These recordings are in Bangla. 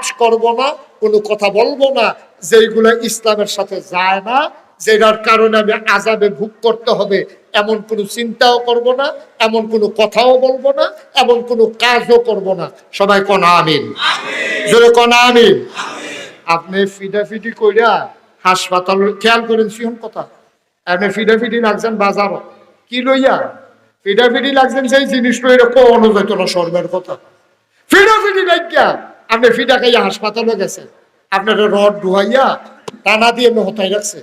কাজ করব না কোনো কথা বলব না যেগুলো ইসলামের সাথে যায় না যেটার কারণে আমি আজাবে ভোগ করতে হবে এমন কোনো চিন্তাও করব না এমন কোনো কথাও বলব না এমন কোনো কাজও করব না। সবাই কনা আমিন? জোরে কনা আমিন? আপনি ফিডাফিডি কইরা হাসপাতাল খেয়াল করেন সিহন কথা। আপনি ফিডাফিডি লাগছেন বাজার কি লইয়া? ফিডাফিডি লাগছেন সেই জিনিস লইয়া কোনো যেত না সর্বের কথা। ফিডাফিডি লাগিয়া আপনি ফিডা খাইয়া হাসপাতালে গেছেন। আপনার রড ডুহাইয়া টানা দিয়ে হতাই রাখছে।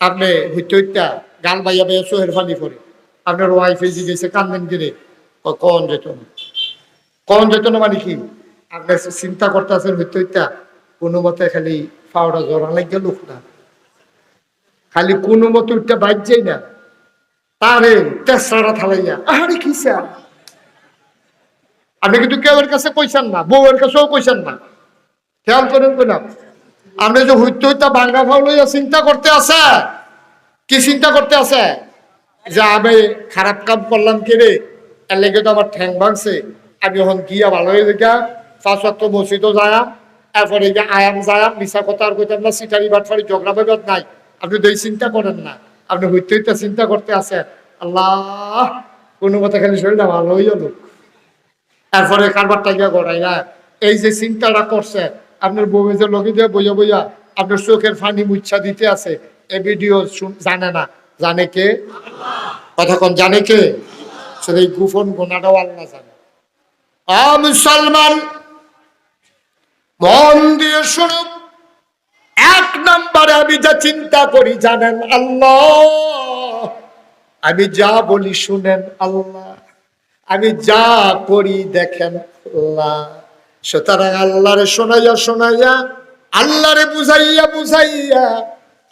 আপনি হইতে হইতা গাল বাইয়া বাইয়া চোহের ফানি করে আপনার ওয়াইফে জিগেছে কান্দেন গিরে কন যেত না কন যেত না মানে কি? আপনি চিন্তা করতে আছেন হইতে হইতা কোনো মতে খালি ফাওড়া জড়া লাগিয়া লোক না। খালি কোনো মতে উঠতে বাইর যাই না। তারে তেসরা থালাইয়া আরে কি স্যার? আপনি কিন্তু কেউ কাছে কইছেন না, বউয়ের কাছেও কইছেন না। খেয়াল করেন কইলাম আপনি যে হইতে হইতে বাঙ্গা ফাউ লইয়া চিন্তা করতে আছে, কি চিন্তা করতে আছে? যে আমি খারাপ কাম করলাম কি রে? এর লেগে তো আমার ঠ্যাং ভাঙছে। আমি এখন গিয়া ভালো হয়ে গিয়া পাঁচ অক্ট মসজিদও যায়াম এরপরে গিয়া আয়াম যায়াম মিশা কথা আর কইতাম না, সিটারি বাটফারি ঝগড়া বিবাদ নাই। আপনি এই চিন্তা করেন না। আপনি হইতে হইতে চিন্তা করতে আছেন। আল্লাহ, কোনো মতে খালি শরীরটা ভালো হইয়া লোক। তারপরে কারবারটা গিয়া গড়াই না এই যে চিন্তাটা করছে, আপনার বউ যে লগে দিয়ে বইয়া বইয়া আপনার চোখের ফানি মুচ্ছা দিতে আছে, এ ভিডিও জানে না। জানে কে? কতক্ষণ জানে কে? এই গুফন গোনাটাও আল্লাহ জানে। মুসলমান, মন দিয়ে শুনুন। এক নম্বরে আমি যা চিন্তা করি, জানেন আল্লাহ? আমি যা বলি শুনেন আল্লাহ। আমি যা করি দেখেন আল্লাহ। সুতরাং আল্লাহরে শোনাইয়া শোনাইয়া, আল্লাহরে বুঝাইয়া বুঝাইয়া,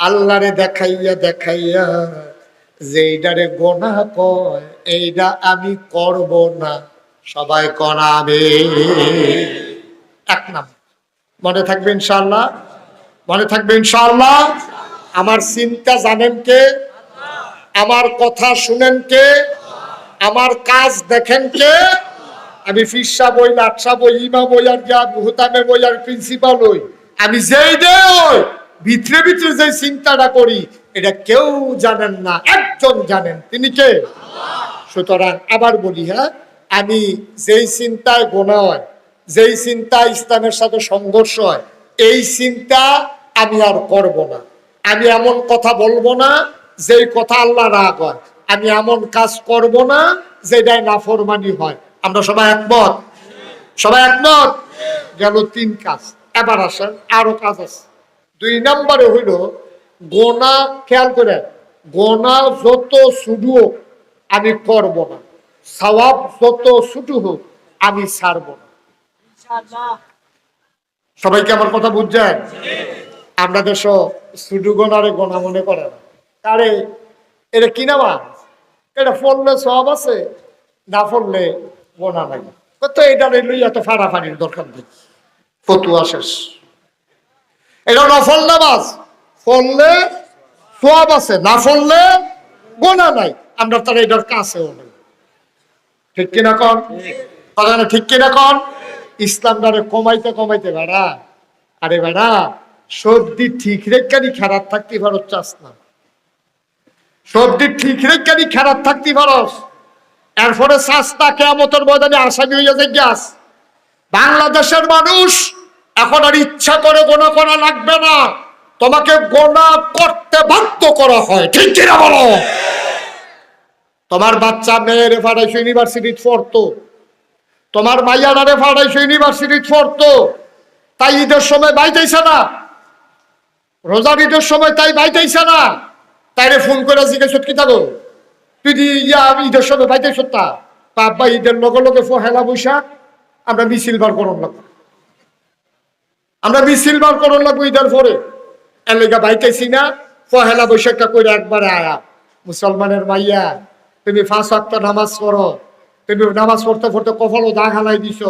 আল্লাহরে দেখাইয়া দেখাইয়া যে এইটারে গোনা কয় এইটা আমি করব না। সবাই কনাবে এক নাম মনে থাকবে ইনশাআল্লাহ? মনে থাকবে ইনশাআল্লাহ? আমার চিন্তা জানেন কে? আমার কথা শুনেন কে? আমার কাজ দেখেন কে? আমি ফিসা বই, লাটসা বই, ইমা বই আর হুতামে বই আর প্রিন্সিপাল হই। আমি যেই দে হই, ভিতরে ভিতরে যে চিন্তাটা করি, এটা কেউ জানেন না, একজন জানেন। তিনি কে? সুতরাং আবার বলি হ্যাঁ আমি যেই চিন্তায় গোনা হয়, যেই চিন্তা ইসলামের সাথে সংঘর্ষ হয়, এই চিন্তা আমি আর করব না। আমি এমন কথা বলব না, যেই কথা আল্লাহ রাগ হয়। আমি এমন কাজ করব না যেটাই নাফরমানি হয়। আমরা সবাই একমত? সবাই একমত? গেল তিন কাজ। এবার আসেন আরও কাজ আছে। দুই নম্বরে হইল গোনা খেয়াল করে গোনা যত শুধু আমি করব না। সওয়াব যত ছুটু হোক আমি ছাড়ব না। সবাইকে আমার কথা বুঝছেন? আমরা দেশ শুধু গোনারে গোনা মনে করে না। তারে এটা কি নামা? এটা ফললে সব আছে, না ফললে গোনা নাই। তো এটা লই এত ফাড়াফাড়ির দরকার নেই। ফতুয়া শেষ। এটা নফল নামাজ ফললে সব আছে, না ফললে গোনা নাই। আমরা তার এটার কাছেও নেই। ঠিক কিনা কন? কথা না ঠিক কিনা কন? ইসলাম দ্বারে কমাইতে কমাইতে বেড়া। আরে বেড়া, সর্দি ঠিক রেখানি খারাপ থাকতে পারো, চাস না। সর্দি ঠিক রেখানি খারাপ থাকতে পারস এরপরে শাস্তা কেমতের ময়দানে আসামি হয়ে গ্যাস। বাংলাদেশের মানুষ এখন আর ইচ্ছা করে গোনা করা লাগবে না। তোমাকে গোনা করতে বাধ্য করা হয়। ঠিক কিনা বলো? তোমার বাচ্চা মেয়ের ফাড়াইছো ইউনিভার্সিটি পড়তো তোমার মাইয়াডারে ফাড়াইছো ইউনিভার্সিটি পড়তো তাই ঈদের সময় বাইতেইছে না। রোজার ঈদের সময় তাই বাইতেইছে না। তাইরে ফোন করে জিজ্ঞেস কি থাকো। তুই ইয়া ঈদের সময় বাইতেইছ তা? বাবা ঈদের লগে লগে হেলা বৈশাখ, আমরা মিছিল বার করন লাগবো। আমরা মিছিল বার করন লাগবো ঈদের পরে। এর লেগা বাইতেছি না পহেলা বৈশাখটা করে একবারে আয়া। মুসলমানের মাইয়া, তুমি ফাঁস আক্ত নামাজ পড়ো। তুমি নামাজ পড়তে পড়তে কপালও দাগ হালাই দিছ।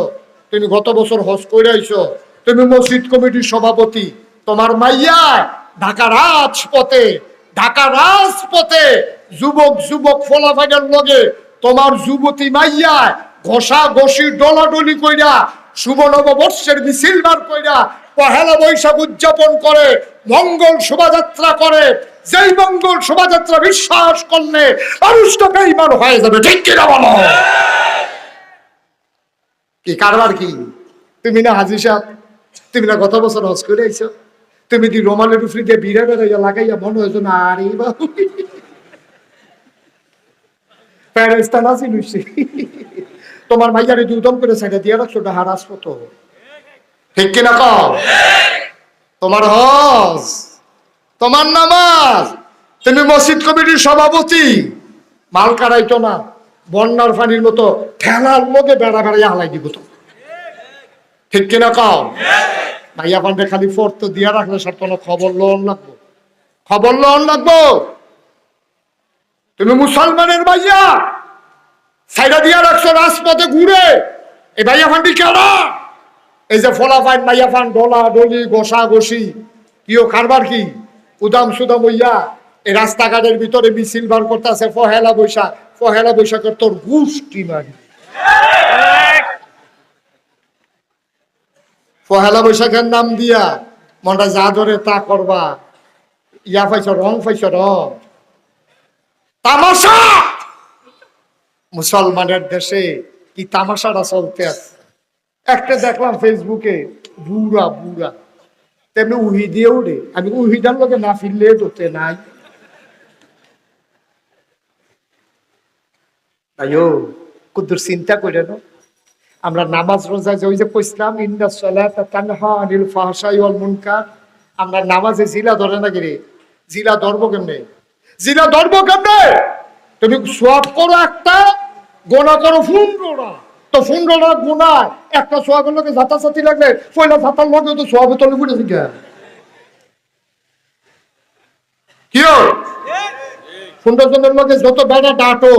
তুমি গত বছর হজ করে আইছো। তুমি মসজিদ কমিটির সভাপতি। তোমার মাইয়া ঢাকা রাজপথে ঢাকা রাজপথে যুবক যুবক ফলাফাইনের লগে তোমার যুবতী মাইয়া ঘষা ঘষি ডলাডলি কইরা শুভ নববর্ষের মিছিল বার কইরা পহেলা বৈশাখ উদযাপন করে, মঙ্গল শোভাযাত্রা করে, যেই মঙ্গল শোভাযাত্রা বিশ্বাস করলে মানুষ তো বেইমান হয়ে যাবে, ঠিক কিনা বলো? কি কারবার কি? তুমি না হাজি সাহেব, তুমি না গত বছর হজ করে আইছো? তুমি দি রোমালের উপরে দিয়ে বিড়া বেড়াইয়া লাগাইয়া মনে হয়েছো না, আরে বাবু। তোমার দুদম করে সাইডে দিয়ে রাখছো হারাস ঠিক কিনা তোমার হজ, তোমার নামাজ, তুমি মসজিদ কমিটির সভাপতি। মাল কারাইতো না, বন্যার পানির মতো ঠেলার মধ্যে বেড়া বেড়াইয়া হালাই দিব তো। ঠিক কিনা কও? ভাইয়া পান্ডে খালি ফোর্থ দিয়া রাখলে সব কোনো খবর লোন লাগবো। খবর লোন লাগবো? তুমি মুসলমানের ভাইয়া? সাইডা দিয়া রাখছো রাজপথে ঘুরে। এই ভাইয়া ফান্ডি কেন এই যে ফলা ফলাফাইন ভাইয়া ফান ডলা ডলি গোসা গোসি কিও কারবার কি? উদাম সুদাম হইয়া এই রাস্তাঘাটের ভিতরে মিছিল বার করতেছে ফহেলা বৈশাখ ফহেলা বৈশাখের তোর গুষ্টি মারি পহেলা বৈশাখের নাম দিয়া মনটা যা ধরে তা করবা। ইয়া পাইছ রং পাইছ রং। তামাশা! মুসলমানের দেশে কি তামাশাটা চলতে আছে? একটা দেখলাম ফেসবুকে, বুড়া বুড়া। তেমনি উহি দিয়ে উঠে। আমি উহিদার লোকে না ফিরলে তোতে নাই। আয়ো কুদ্দুর চিন্তা করে না আমরা নামাজ রোজা যে ওই যে কইসলাম ইন্না সালাতা তানহা আনিল ফাহশাই ওয়াল মুনকার। আমরা নামাজে জিলা ধরে না গিরে জিলা ধরবো কেমনে? জিলা ধরবো কেমনে? তুমি সোয়াব করো একটা গোনা করো ফুন্ডোরা। তো ফুন্ডোরা গুণা একটা সোয়াবের লোকে ঝাঁতা সাথী লাগলে পয়লা ঝাঁতার লোকে তো সোয়াবে তলে ফুটেছে কে কিও ফুন্ডজনের লোকে যত বেড়া ডাটো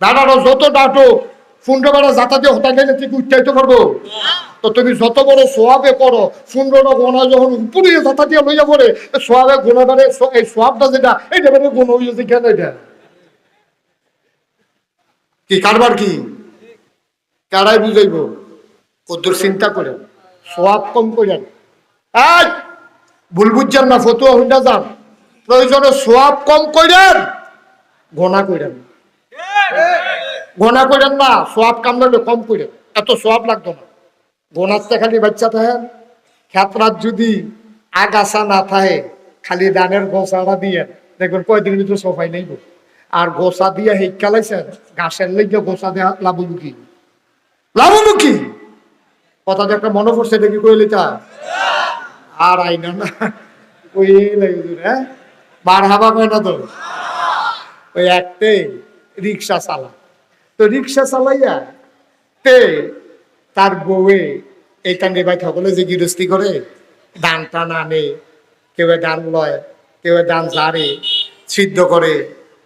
বেড়ারও যত ডাটো ফুন্ড বেড়া যাতা দিয়ে হতা গেলে তুই উচ্চাইতে পারব তো তুমি যত বড় সোয়াবে করো ফুন্ডটা গোনা যখন উপরে যাতা দিয়ে লইয়া পড়ে সোয়াবে গোনা বেড়ে এই সোয়াবটা যেটা এইটা বেড়ে গুণ হইয়াছে কেন এটা? কি কারবার কি? কারাই বুঝাইব? কদ্দুর চিন্তা করেন, সোয়াব কম করেন। এই, ভুল বুঝছেন না, ফতুয়া হইনা যান। প্রয়োজনে সোয়াব কম করেন, গোনা করেন। গোনা করেন না সোয়াব কামড়ালে কম করেন এত সোয়াব লাগতো না। গোনাতে খালি বাচ্চা থাকেন খেতরাত যদি আগাছা না থাকে, খালি দানের গোসাটা দিয়ে, দেখবেন কয়দিন ভিতরে সফাই নেইব আর গোসা দিয়ে হেক খেলাইছেন, ঘাসের লেগে গোসা দেওয়া লাভমুখী লাভমুখী কথা যে একটা মনে পড়ছে দেখি কইলে তা আর আইনা না ওই লাগে হ্যাঁ? বার হাবা কয় না তো ওই একটাই রিক্সা চালা তো রিক্সা চালাইয়া তে তার বউয়ে এই কাণ্ডে ভাই সকলে যে গৃহস্থী করে ধান টান আনে, কেউ ধান লয়, কেউ ধান জারে সিদ্ধ করে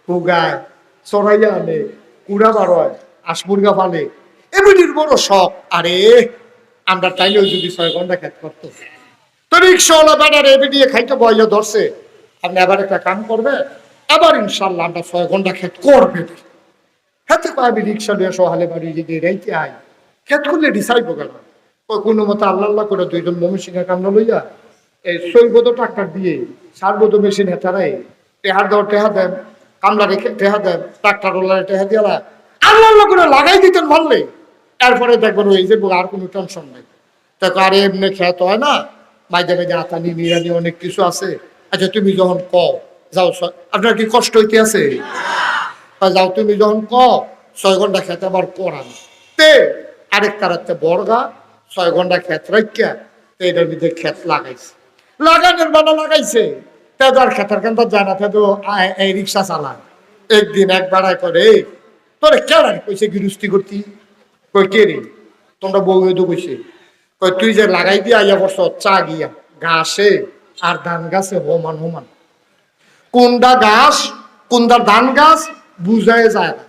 হুগায় চড়াইয়া আনে, কুড়া বারয় আসমুরগা ফালে। এমনির বড় শখ আরে, আমরা তাইলেও যদি ছয় ঘণ্টা খেত করতো। তো রিক্সাওয়ালা বেড়ার এবে দিয়ে খাইতে বইয়া ধরছে। আপনি আবার একটা কাম করবে আবার ইনশাল্লাহ আমরা ছয় ঘণ্টা খেত করবে রিক্সা নিয়ে সহালে বাড়ি যদি রাইতে আই কেন? মতো আল্লাহ করে দুইজন মমিসিংহা কামনা লইয়া এই সৈবদ ট্রাক্টর মেশিন হেতারাই টেহার দেন কামলা রেখে টেহা করে লাগাই দিতেন মারলে। এরপরে দেখবেন ওই যে আর কোনো টেনশন নাই। দেখো, আরে এমনি খেত হয় না মাঝে মাঝে আতানি নিরানি অনেক কিছু আছে। আচ্ছা তুমি যখন কও, যাও আপনার কি কষ্ট হইতে আছে? যাও তুমি যখন ক ছয় ঘণ্টা খেতে আবার করান তে আরেক তারাতে বর্গা ছয় ঘণ্টা খেত রাখিয়া তে এটার ভিতরে খেত লাগাইছে। লাগানোর বানা লাগাইছে। তে তো আর খেতার কেন জানা তে তো এই রিক্সা চালান একদিন এক বেড়ায় করে "এই, তোরে কেন কইছে গৃহস্থী করতি? কই কে রে? তোমরা বউ তো কইছে কই তুই যে লাগাই দিয়া আইয়া বসছ চা গিয়া ঘাসে আর ধান গাছে হোমান হোমান। কোনটা গাছ কোনটা ধান গাছ বুঝাই যায়। না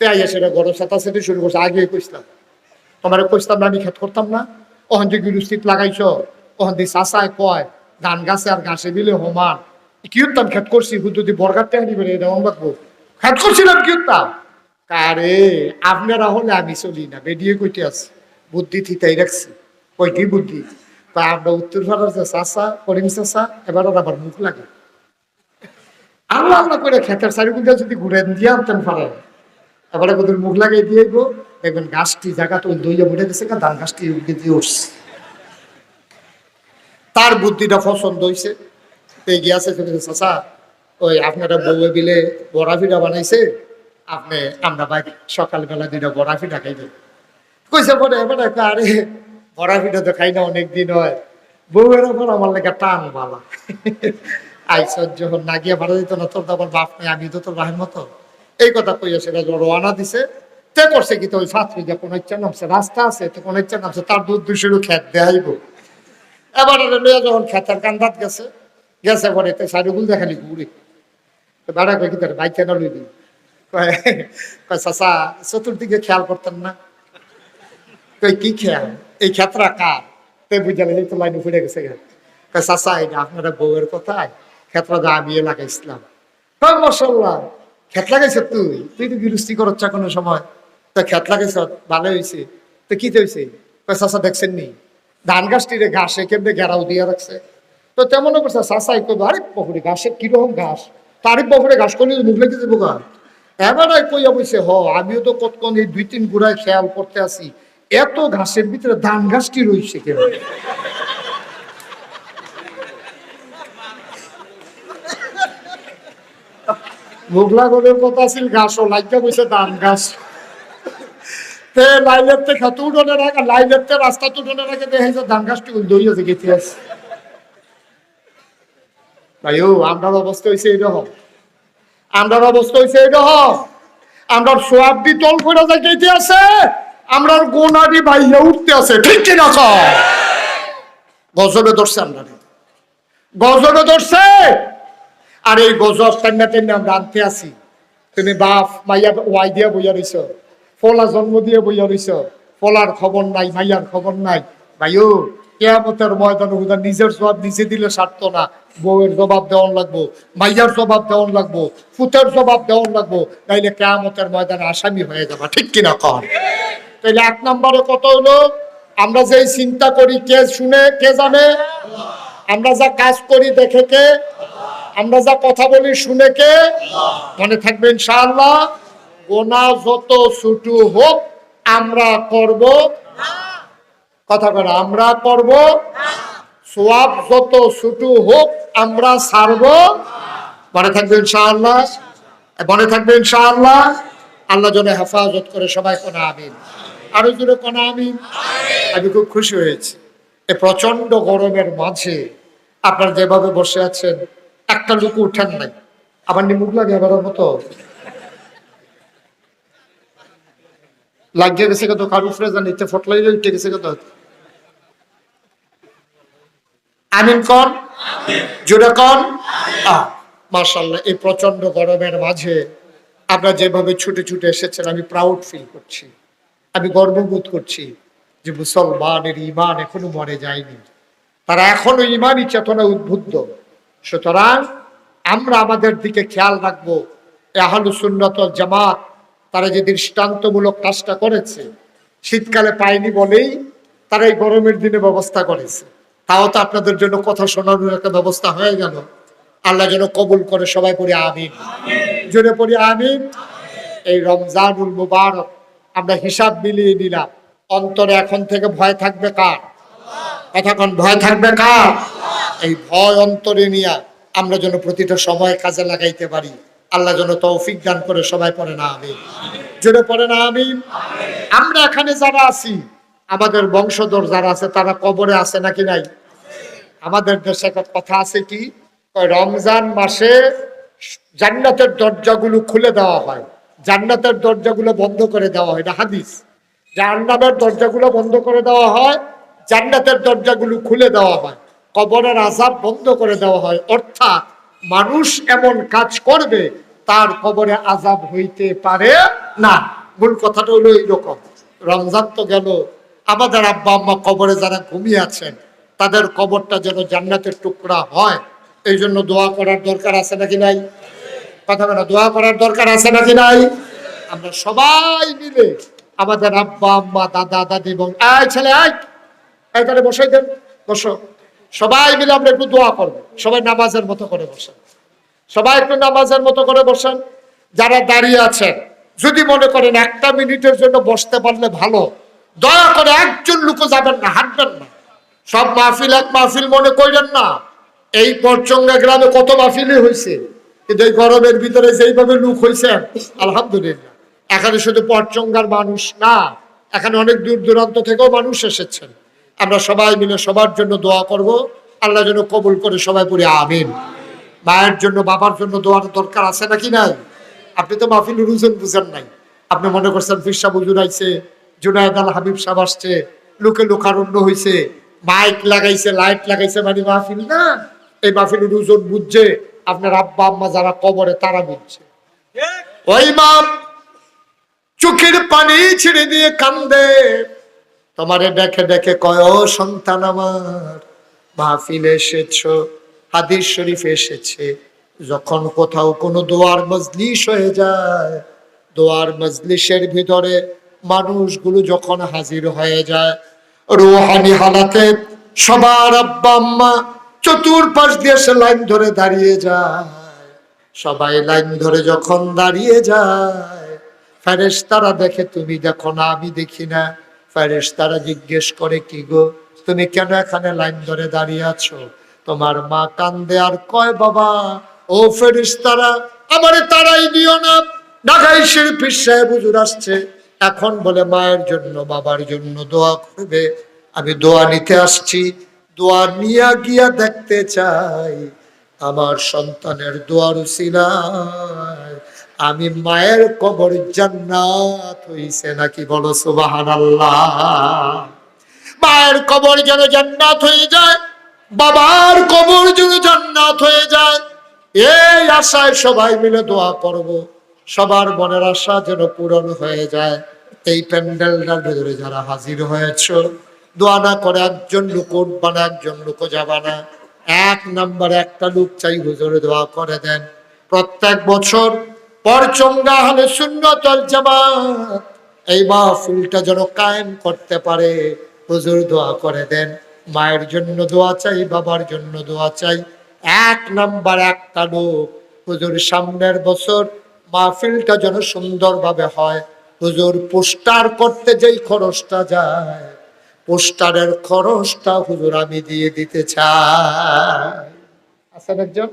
তে আইয়া সেটা গরম সাতা সেটা শুরু করছে। আগে কইছিলাম। তোমার কইছিলাম না, আমি খেত করতাম না। ওখান যে গিরুস্থিত লাগাইছ ওখান দিয়ে চাষায় কয়, ধান গাছে আর গাছে দিলে হোমান কি খেত করছি? হুদু দি বরগাতে আনি বেড়ে বাকবো খেত করছিলাম কি উত্তাম? কারে, আপনারা হলে আমি চলি না। বেরিয়ে কইতে আছে। বুদ্ধি থিতাই রাখছি। ওই কি বুদ্ধি? তা আমরা উত্তর ভারত যে চাষা করিম চাষা এবার আবার মুখ লাগে। আল্লাহ আল্লাহ করে খেতের চারিগুলো যদি ঘুরে দিয়ে আনতেন পারে। এবারে কত মুখ লাগাই দিয়ে গো, দেখবেন গাছটি জায়গা তো দইয়া উঠে গেছে ধান গাছটি উঠে দিয়ে উঠছে। তার বুদ্ধিটা পছন্দ হয়েছে এই গিয়াছে চাষা ওই আপনারা বউয়ে বিলে বড়া ফিটা বানাইছে, আপনি আমরা ভাই সকালবেলা দুইটা বড়া পিঠা খাইবেন কইছে পরে এবারে আরে, বড়া ফিটা তো খাই না অনেকদিন হয়। বউয়ের ওপর আমার লেগে টান বালা। আইস যখন না গিয়ে ভাড়া দিত না, তোর তো আবার বাপ নেই আমি তো তোর বাহের মতো। এই কথা কইয়া সেটা রওনা দিছে, তে করছে কি, তো ওই ফাতরি যে কোনো ইচ্ছা নামছে, রাস্তা আছে, তো কোনো ইচ্ছা নামছে, তার দুধ দুশোরও খেত দেখাইব এবার লইয়া যখন খেতের কান্দাত গেছে গেছে পরে তো সাইডগুল দেখালি ঘুরে তো বেড়া কি তোর, বাইক কেন লইবি কয় চাচা, চতুর্দিকে খেয়াল করতেন না। কই কি খেয়াল? এই ক্ষেত্রা কার? তে বুঝালে তো লাইন ফুটে গেছে চাচা, এটা আপনারা বউয়ের কথায় ক্ষেত্রা দা আমি কয় মশাল্লাহ ক্ষেত লাগাইছ তুই? তুই তো গৃহস্থী করছ কোনো সময়। তো ক্ষেত লাগাইছ, ভালো হয়েছে তো কি হয়েছে চাচা দেখছেন নি? ধান গাছটিরে ঘাসে কেমনে ঘেরাও দিয়ে রাখছে? তো তেমন করছে চাচাই কই আরে বকুরে ঘাসের কীরকম ঘাস? তারই বকুরে ঘাস করলে মুখ লেগে যাব গা এবারে কই অবশ্যই হ, আমিও তো কতক্ষণ এই দুই তিন গুড়ায় খেয়াল করতে আসি এত ঘাসের ভিতরে ধান গাছটি রয়েছে কেন মুগলা গলের কথা ছিল ধান গাছ তে লাইলের তে খাতু উঠোনে রাখা লাইলের তে রাস্তা তুটনে রাখে দেখে ধান গাছটি দইয়াছে গেছে আছে ভাইও আমরার অবস্থা হয়েছে এইরকম। আমরার অবস্থা হয়েছে এইরকম। আমরার সোয়াব দি তল করে যাইতে আছে, আমরার গোনাডি বাইরে উঠতে আছে, ঠিক কিনা কর গজবে ধরছে আমরা গজবে ধরছে! আর এই গজব টান্না টান্না আমরা আনতে আসি তুমি বাপ, মাইয়া, ওয়াই দিয়া বইয়া রইছ। ফলা জন্ম দিয়ে বইয়া রইছ। ফলার খবর নাই, মাইয়ার খবর নাই। ভাইও কেয়ামতের ময়দান হুদা নিজের জবাব নিজে দিলে সারতো না। বউয়ের জবাব দেওয়ান লাগবো, মাইয়ার জবাব দেওয়ান লাগবো ফুতের জবাব দেওয়ান লাগবো। তাইলে কেয়ামতের ময়দানে আসামি হয়ে যাবা, ঠিক কিনা কর তাইলে এক নম্বরে কত হলো? আমরা যেই চিন্তা করি, কে শুনে, কে জানে? আমরা যা কাজ করি দেখে কে? আমরা যা কথা বলি শুনে কে? মনে থাকবে ইনশাআল্লাহ। গোনা যত ছুটু হোক আমরা করব। কথা করে আমরা করব। সোয়াব যত ছুটু হোক আমরা ছাড়ব মনে থাকবে ইনশাআল্লাহ। মনে থাকবে ইনশাআল্লাহ। আল্লাহ যেন হেফাজত করে সবাই কোনা আমিন। আরও জোরে কোনা আমিন? আমি খুব খুশি হয়েছি। এ প্রচণ্ড গরমের মাঝে আপনারা যেভাবে বসে আছেন একটা লুকু উঠেন নাই। আবার নিমুখ লাগে এবার মতো। লাগিয়ে গেছে কত? কারু ফ্রেজা নিতে ফটলাই উঠে গেছে কত? আমিন কন? জোরে কন? মার্শাল্লাহ এই প্রচণ্ড গরমের মাঝে আপনারা যেভাবে ছুটে ছুটে এসেছেন, আমি প্রাউড ফিল করছি। আমি গর্ববোধ করছি যে মুসলমানের ইমান এখনও মরে যায়নি। তারা এখনও ইমানই চেতনা উদ্বুদ্ধ। সুতরাং আমরা আমাদের দিকে খেয়াল রাখব। আহলু সুন্নতল জামাত, তারা যে দৃষ্টান্তমূলক কাজটা করেছে, শীতকালে পায়নি বলেই তারা এই গরমের দিনে ব্যবস্থা করেছে। তাও তো আপনাদের জন্য কথা শোনানোর একটা ব্যবস্থা হয়ে গেল। আল্লাহ যেন কবুল করে, সবাই পড়ি আমিন। জোরে পড়ি আমিন। এই রমজানুল মুবারক আমরা হিসাব মিলিয়ে নিলাম। অন্তরে এখন থেকে ভয় থাকবে কার? কতক্ষণ ভয় থাকবে কার? এই ভয় অন্তরে নিয়ে আমরা যেন প্রতিটা সময় কাজে লাগাইতে পারি। আল্লাহ যেন তৌফিক দান করে সবাই পড়ে না আমি জোরে পড়ে না আমি আমরা এখানে যারা আছি, আমাদের বংশধর যারা আছে, তারা কবরে আছে নাকি নাই? আমাদের দেশে কথা আছে কি? রমজান মাসে জান্নাতের দরজাগুলো খুলে দেওয়া হয়। জান্নাতের দরজাগুলো বন্ধ করে দেওয়া হয়। এটা হাদিস। জান্নাতের দরজাগুলো বন্ধ করে দেওয়া হয়, জান্নাতের দরজাগুলো খুলে দেওয়া হয়। কবরের আজাব বন্ধ করে দেওয়া হয়। অর্থাৎ মানুষ এমন কাজ করবে, তার কবরে আজাব হইতে পারে না। মূল কথাটা হলো এইরকম। রমজান তো গেল। আমাদের আব্বা আম্মা কবরে যারা ঘুমিয়ে আছেন, তাদের কবরটা যেন জান্নাতের টুকরা হয়। এই জন্য দোয়া করার দরকার আছে নাকি নাই? কথা বলা, দোয়া করার দরকার আছে নাকি নাই? আমরা সবাই মিলে আমাদের আব্বা, আম্মা, দাদা, দাদি বোন আয় ছেলে, আয়। এখানে বসাই দেন। বসো। সবাই মিলে আমরা একটু দোয়া করব। সবাই নামাজের মতো করে বসেন। সবাই একটু নামাজের মতো করে বসেন। যারা দাঁড়িয়ে আছেন, যদি মনে করেন একটা মিনিটের জন্য বসতে পারলে ভালো, দয়া করে একজন লোকও যাবেন না, হাঁটবেন না। সব মাহফিল এক মাহফিল মনে করেন না। এই পরচঙ্গা গ্রামে কত মাহফিলই হয়েছে, কিন্তু এই গরমের ভিতরে যেইভাবে লোক হয়েছে আলহামদুলিল্লাহ। এখানে শুধু পরচঙ্গার মানুষ না, এখানে অনেক দূর দূরান্ত থেকেও মানুষ এসেছেন। আমরা সবাই মিলে সবার জন্য দোয়া করব। আল্লাহ যেন কবুল করে সবাই পড়ি আমিন। মায়ের জন্য বাবার জন্য দোয়ার দরকার আছে নাকি নাই? আপনি তো মাহফিল রুজন বুঝেন নাই। আপনি মনে করছেন ফিরসা বুজুর আইছে জুনায়দ আল হাবিব সাহেব আসছে লোকে লোকারণ্য হয়েছে মাইক লাগাইছে লাইট লাগাইছে মানে মাহফিল না। এই মাহফিল রুজন বুঝছে আপনার আব্বা আম্মা যারা কবরে তারা বুঝছে। ওই মা চোখের পানি ছেড়ে দিয়ে কান্দে। তোমারে দেখে দেখে কয়, ও সন্তান আমার, মাহফিলে এসেছ, হাদিস শরীফ এসেছে। যখন কোথাও কোনো দোয়ার মজলিস হয়ে যায়, দোয়ার মজলিসের ভিতরে মানুষগুলো যখন হাজির হয়ে যায়, রুহানি হালাতে সবার আব্বা আম্মা চতুর্পাশ দিয়ে সে লাইন ধরে দাঁড়িয়ে যায়। সবাই লাইন ধরে যখন দাঁড়িয়ে যায় ফ্যারেস তারা দেখে, তুমি দেখো না, আমি দেখি না। ফ্যারেস তারা জিজ্ঞেস করে, কি গো? তুমি কেন এখানে লাইন ধরে দাঁড়িয়ে আছো? তোমার মা কান্দে, আর কয়, বাবা, ও ফেরিস তারা, আমারে তারাই দিও না। ঢাকাই শিল্পী সাহেব হুজুর আসছে। এখন বলে, মায়ের জন্য, বাবার জন্য দোয়া করবে। আমি দোয়া নিতে আসছি। দোয়া নিয়ে গিয়া দেখতে চাই। আমার সন্তানের দোয়ার উসিলায় আমি মায়ের কবর জান্নাত হইছে নাকি বলো সুবাহান মায়ের কবর যেন জান্নাত হয়ে যায়, বাবার কবর যেন জান্নাত হয়ে যায়। এই আশায় সবাই মিলে দোয়া করব, সবার মনের আশা যেন পূরণ হয়ে যায়। এই প্যান্ডেলটার ভেতরে যারা হাজির হয়েছ, দোয়া না করে একজন লোক উঠবা না একজন লোক যাবা না। এক নাম্বার একটা লোক চাই, হুজুরে দোয়া করে দেন। প্রত্যেক বছর পরচঙ্গা হলে শূন্যতল জামাত এই মাহফিলটা যেন কায়েম করতে পারে, হুজুর দোয়া করে দেন। মায়ের জন্য দোয়া চাই, বাবার জন্য দোয়া চাই। এক নাম্বার একটা লোক, হুজুর সামনের বছর মাহফিলটা যেন সুন্দরভাবে হয়। হুজুর পোস্টার করতে যেই খরচটা যায়, পোস্টারের খরচটা হুজুর আমি দিয়ে দিতে চাই। আছেন একজন?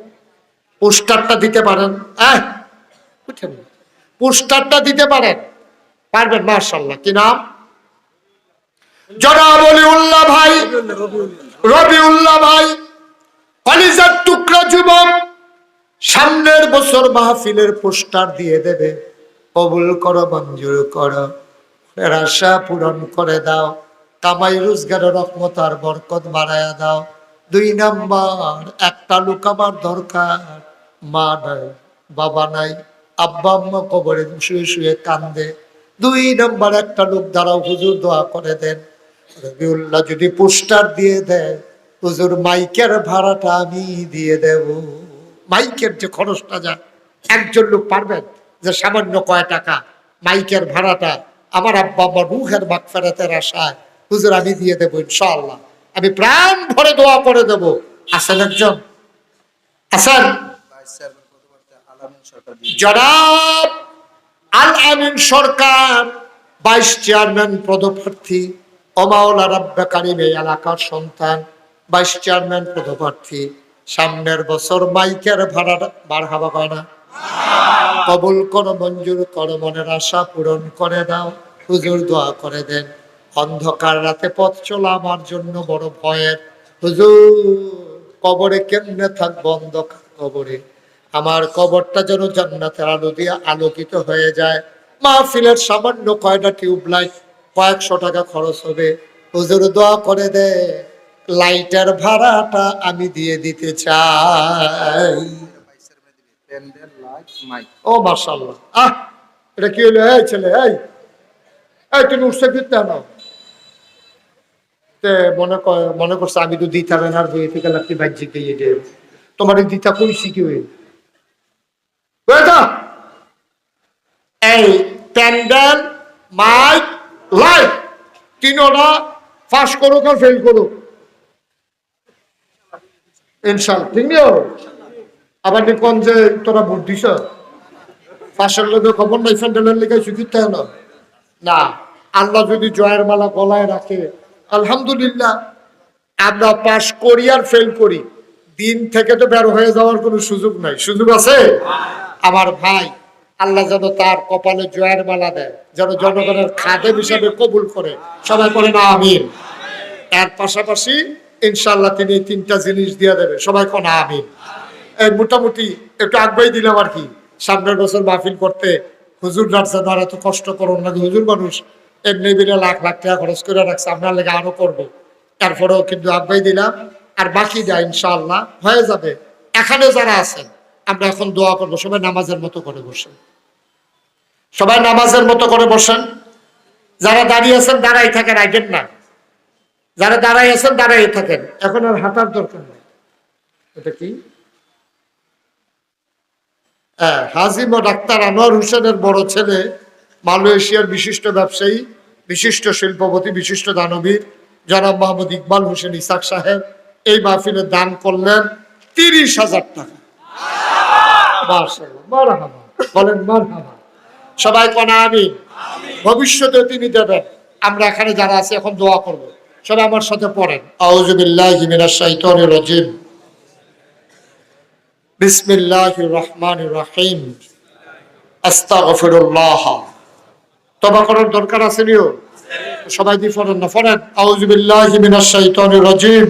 পোস্টারটা দিতে পারেন। আহ! উঠেন পোস্টারটা দিতে পারেন। পারবেন মার্শাল্লাহ কি নাম? জনাব উল্লাহ ভাই, রবিউল্লাহ ভাই, কলিজার টুকরা যুবক, সামনের বছর মাহফিলের পোস্টার দিয়ে দেবে। কবুল করো, মঞ্জুর করো। আশা পূরণ করে দাও। কামাই রোজগারের রহমত আর বরকত বাড়ায়া দাও। দুই নাম্বার, একটা লোক দরকার। মা নাই, বাবা নাই। আব্বা আম্মা কবরে শুয়ে শুয়ে কান্দে। দুই নাম্বার একটা লোক দ্বারাও হুজুর দোয়া করে দেন। রবিউল্লাহ যদি পোস্টার দিয়ে দেয়, হুজুর মাইকের ভাড়াটা আমি দিয়ে দেব। মাইকের যে খরচটা যা, একজন লোক পারবেন যে সামান্য কয় টাকা, মাইকের ভাড়াটা আমার আব্বা আম্মা রুহের বাক ফেরাতের আশায়, হুজুর আমি দিয়ে দেবো ইনশাআল্লাহ। আমি প্রাণ ভরে দোয়া করে দেব। আছেন একজন? আছেন? জনাব আল আমিন সরকার ভাইস চেয়ারম্যান পদপ্রার্থী এলাকার সন্তান, ভাইস চেয়ারম্যান পদপ্রার্থী। সামনের বছর মাইকের ভাড়া বার হবা কয় না কবুল করো, মঞ্জুর করো, মনের আশা পূরণ করে দাও, হুজুর দোয়া করে দেন। অন্ধকার রাতে পথ চলা আমার জন্য বড় ভয়ের। হুজুর, কবরে কেমনে থাকব? অন্ধকার কবরে। আমার কবরটা যেন জান্নাতের আলো দিয়ে আলোকিত হয়ে যায়। মাহফিলের সামান্য কয়টা টিউবলাইট কয়েকশো টাকা খরচ হবে। হুজুর দোয়া করে দে, লাইটের ভাড়াটা আমি দিয়ে দিতে চাই। ও মার্শাল্লাহ আহ, এটা কি হলো? এই ছেলে, এই এই, তুমি উঠছে ফিরতে না মনে মনে করছে আমি তো দিতা রানার বই থেকে লাগতে বাহ্যিক দিয়ে দে তোমার দিতা কইছি কি হই এই প্যান্ডেল মাইক লাইফ তিনোটা পাস করুক আর ফেল করুক। ইনশাল ঠিক নিও আবার কোন যে তোরা ভোট দিছ? পাশের লোকের খবর নাই লেগে সুখিত হলো না? আল্লাহ যদি জয়ের মালা গলায় রাখে আলহামদুলিল্লাহ আমরা পাস করি আর ফেল করি। দিন থেকে তো বের হয়ে যাওয়ার কোনো সুযোগ নাই। সুযোগ আছে? আমার ভাই, আল্লাহ যেন তার কপালে জয়ের মালা দেয়, যেন জনগণের খাদেম হিসাবে কবুল করে। সবাই বলে না আমিন। এর পাশাপাশি ইনশাল্লাহ তিনি তিনটা জিনিস দিয়ে দেবে। সবাই কোন আমিন। এই মোটামুটি একটু আগ্রহী দিলাম আর কি। সামনের বছর মাহফিল করতে হুজুর রাখছে আর এত কষ্ট করুন না হুজুর মানুষ এমনি দিলে লাখ লাখ টাকা খরচ করে রাখছে, আপনার লেগে আরও করব। তারপরেও কিন্তু আগ্রহী দিলাম। আর বাকি দেয় ইনশাআল্লাহ, হয়ে যাবে। এখানে যারা আছেন আমরা এখন দোয়া করব সবাই নামাজের মতো করে বসেন। সবাই নামাজের মতো করে বসেন। যারা দাঁড়িয়ে আছেন দাঁড়াই থাকেন আইটেন না। যারা দাঁড়াই আছেন দাঁড়াই থাকেন। এখন আর হাঁটার দরকার নেই। এটা কি? হ্যাঁ, হাজিম ও ডাক্তার আনোয়ার হোসেনের বড় ছেলে মালয়েশিয়ার বিশিষ্ট ব্যবসায়ী বিশিষ্ট শিল্পপতি বিশিষ্ট দানবীর জনাব মাহমুদ ইকবাল হোসেন ইসাক সাহেব এই মাহফিলে দান করলেন তিরিশ হাজার টাকা। বলেন সবাই কোন আমি ভবিষ্যতে তিনি দেবেন। আমরা এখানে যারা আছে এখন দোয়া করব। সবাই আমার সাথে পড়েন। আউযুবিল্লাহি মিনাশ শাইতানির রাজিম। বিসমিল্লাহির রহমানির রহিম। আস্তাগফিরুল্লাহ। তবা করার দরকার আছে নিও? সবাই দিয়ে না পড়েন। আউযুবিল্লাহি মিনাশ শাইতানির রাজিম।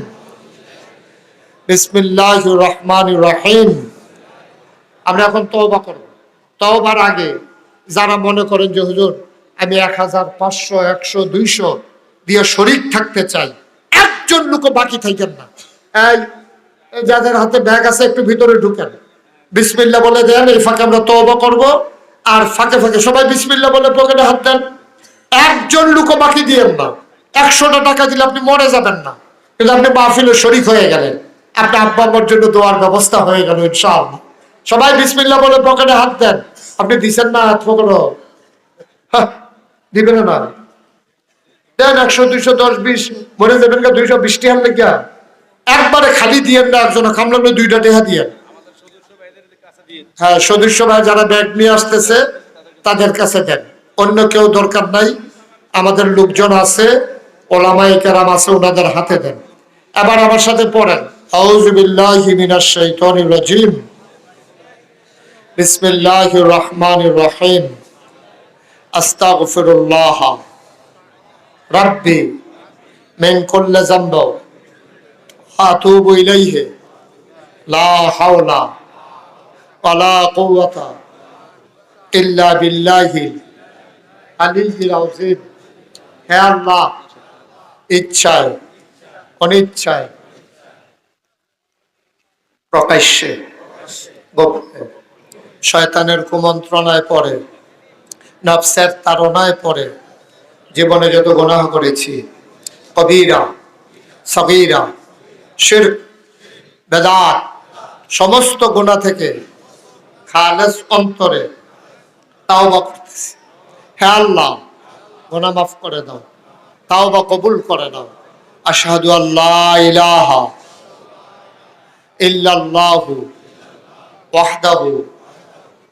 বিসমিল্লাহির রহমানির রহিম। আমরা এখন তওবা করব। তওবার আগে যারা মনে করেন যে, হুজুর, আমি এক হাজার পাঁচশো, একশো, দুইশো দিয়ে শরিক থাকতে চাই, একজন লোক বাকি থাকেন না। এই যাদের হাতে ব্যাগ আছে, একটু ভিতরে ঢুকেন। বিসমিল্লা বলে দেন, এই ফাঁকে আমরা তওবা করব। আর ফাঁকে ফাঁকে সবাই বিসমিল্লা বলে পকেটে হাত দেন। একজন লোক বাকি দিয়েন না। একশোটা টাকা দিলে আপনি মরে যাবেন না। কিন্তু আপনি মাহফিলে শরিক হয়ে গেলেন। আপনার আব্বা আম্মার জন্য দোয়ার ব্যবস্থা হয়ে গেল, ইনশাআল্লাহ। সবাই বিসমিল্লা বলে পকেটে হাত দেন। আপনি দিচ্ছেন না হাত পকেটে? হ্যাঁ, দিবেন না। দেন একশো দুইশো দশ বিশ মরে যাবেন না দুইশো বিশ টিহার লেগিয়া একবারে খালি দিয়েন না একজন কামলামে দুইটা টেহা দিয়েন। হ্যাঁ সদস্য ভাই যারা ব্যাগ নিয়ে আসতেছে তাদের কাছে দেন। অন্য কেউ দরকার নাই। আমাদের লোকজন আছে ওলামাই কেরাম আছে ওনাদের হাতে দেন। এবার আমার সাথে পড়েন। আউযুবিল্লাহি মিনাশ শাইতানির রাজিম। বিসমিল্লাহির রহমানির রহিম। আস্তাগফিরুল্লাহ। রাব্বি, মিন কুল্লি যামব, আতুবু ইলাইহি। লা হাওলা ওয়ালা কুওয়াতা ইল্লা বিল্লাহিল আলিয়্যিল আযীম। হে আল্লাহ, ইচ্ছায়, অনিচ্ছায়, প্রকাশ্যে, গোপনে শয়তানের কুমন্ত্রণায় পড়ে, নফসের তাড়নায় পড়ে, জীবনে যত গুনাহ করেছি, কবিরা, সগীরা, শিরক, বেদাত, সমস্ত গুণা থেকে খালেস অন্তরে তাও বা করতেছি। হে আল্লাহ, গুনাহ মাফ করে দাও তাও বা কবুল করে দাও। আশহাদু আল্লাহ ইলাহা ইল্লাল্লাহু ওয়াহদাহু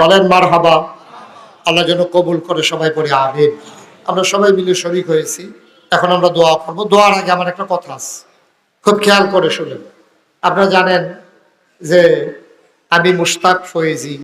বলেন মার হাবা আল্লাহ যেন কবুল করে সবাই পড়ে, আমিন। আমরা সবাই মিলে শরিক হয়েছি। এখন আমরা দোয়া করব। দোয়ার আগে আমার একটা কথা আছে। খুব খেয়াল করে শুনেন। আপনারা জানেন যে আমি মুশতাক ফয়েজি।